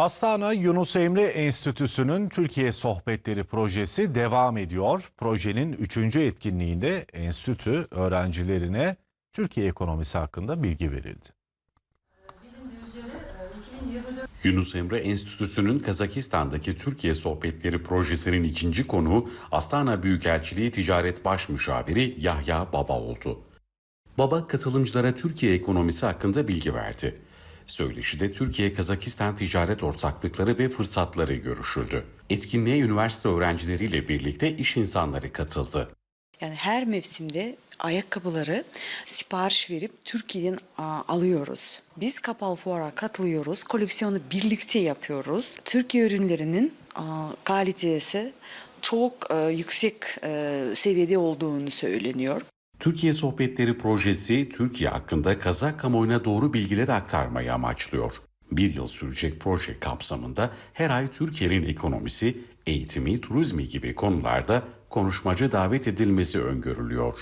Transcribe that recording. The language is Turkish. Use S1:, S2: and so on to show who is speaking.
S1: Astana Yunus Emre Enstitüsü'nün Türkiye Sohbetleri projesi devam ediyor. Projenin üçüncü etkinliğinde enstitü öğrencilerine Türkiye ekonomisi hakkında bilgi verildi.
S2: Yunus Emre Enstitüsü'nün Kazakistan'daki Türkiye Sohbetleri projesinin ikinci konuğu Astana Büyükelçiliği Ticaret Baş Müşaviri Yahya Baba oldu. Baba katılımcılara Türkiye ekonomisi hakkında bilgi verdi. Söyleşide Türkiye-Kazakistan ticaret ortaklıkları ve fırsatları görüşüldü. Etkinliğe üniversite öğrencileriyle birlikte iş insanları katıldı.
S3: Yani her mevsimde ayakkabıları sipariş verip Türkiye'den alıyoruz. Biz kapalı fuara katılıyoruz. Koleksiyonu birlikte yapıyoruz. Türkiye ürünlerinin kalitesi çok e, yüksek e, seviyede olduğunu söyleniyor.
S2: Türkiye Sohbetleri projesi Türkiye hakkında Kazak kamuoyuna doğru bilgileri aktarmayı amaçlıyor. Bir yıl sürecek proje kapsamında her ay Türkiye'nin ekonomisi, eğitimi, turizmi gibi konularda konuşmacı davet edilmesi öngörülüyor.